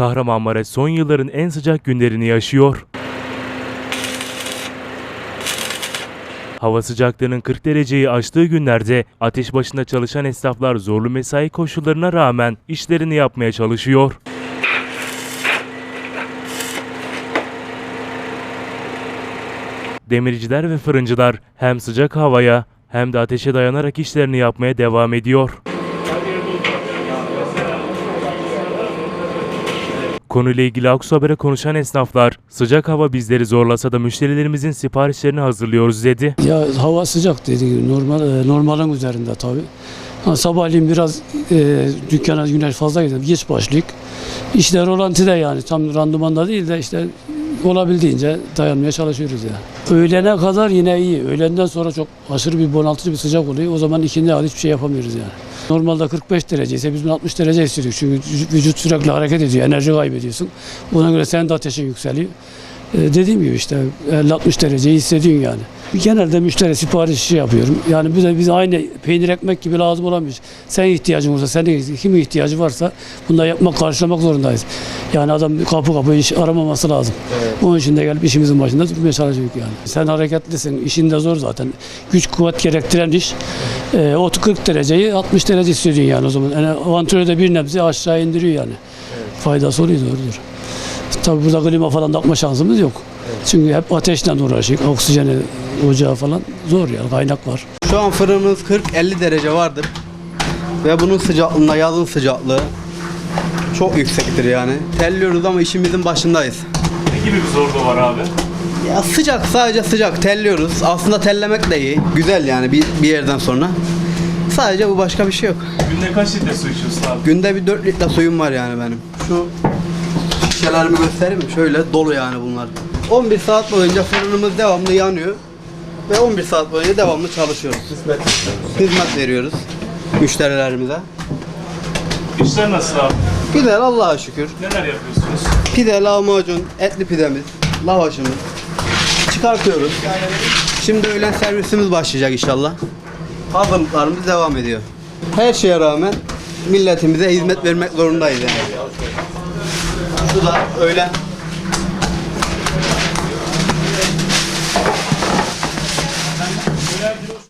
Kahramanmaraş son yılların en sıcak günlerini yaşıyor. Hava sıcaklığının 40 dereceyi aştığı günlerde ateş başında çalışan esnaflar zorlu mesai koşullarına rağmen işlerini yapmaya çalışıyor. Demirciler ve fırıncılar hem sıcak havaya hem de ateşe dayanarak işlerini yapmaya devam ediyor. Konuyla ilgili Aksu Haber'e konuşan esnaflar, sıcak hava bizleri zorlasa da müşterilerimizin siparişlerini hazırlıyoruz dedi. Ya hava sıcak dedi normal e, normalin üzerinde tabi. Ha, sabahleyin biraz e, dükkana güneş fazla gidiyor. Geç başlayık. İşler rolantide yani tam randımanda değil de işte olabildiğince dayanmaya çalışıyoruz ya. Öğlene kadar yine iyi. Öğlenden sonra çok aşırı bir bunaltıcı bir sıcak oluyor. O zaman ikindi hal hiçbir şey yapamıyoruz yani. Normalde 45 derece ise biz bunu 60 derece istiyoruz. Çünkü vücut- sürekli hareket ediyor. Enerji kaybediyorsun. Ona göre senin de ateşin yükseliyor. E, dediğim gibi işte 50-60 dereceyi hissediyorsun yani. Genelde müşteri siparişi yapıyorum. Yani bize biz aynı peynir ekmek gibi lazım olamıyor. Sen ihtiyacın olursa, senin kimin ihtiyacı varsa bunları yapmak, karşılamak zorundayız. Yani adam kapı kapı iş aramaması lazım. Onun için de gelip işimizin başında durmaya çalışıyoruz yani. Sen hareketlisin, işin de zor zaten. Güç kuvvet gerektiren iş. E, o 40 dereceyi 60 derece istiyorsun yani o zaman. Yani avantürü de bir nebze aşağı indiriyor yani. Faydası oluyor doğrudur. Tabii burada klima falan takma şansımız yok. Çünkü hep ateşle uğraşıyoruz. Oksijeni, ocağı falan zor yani kaynak var. Şu an fırınımız 40-50 derece vardır. Ve bunun sıcaklığında yazın sıcaklığı çok yüksektir yani. Terliyoruz ama işimizin başındayız. Ne gibi bir zorluğu var abi? Ya sıcak sadece sıcak terliyoruz. Aslında terlemek de iyi. Güzel yani bir, bir yerden sonra. Sadece bu başka bir şey yok. Günde kaç litre su içiyorsun abi? Günde bir 4 litre suyum var yani benim. Şu şişelerimi göstereyim mi? Şöyle dolu yani bunlar. 11 saat boyunca fırınımız devamlı yanıyor. Ve 11 saat boyunca devamlı çalışıyoruz. Hizmet, Hizmet veriyoruz müşterilerimize. İşler nasıl abi? Güzel Allah'a şükür. Neler yapıyorsunuz? Pide, lahmacun, etli pidemiz, lavaşımız. Çıkartıyoruz. Şimdi öğlen servisimiz başlayacak inşallah. Hazırlıklarımız devam ediyor. Her şeye rağmen milletimize hizmet vermek zorundayız yani. Şu da öğlen Obrigado.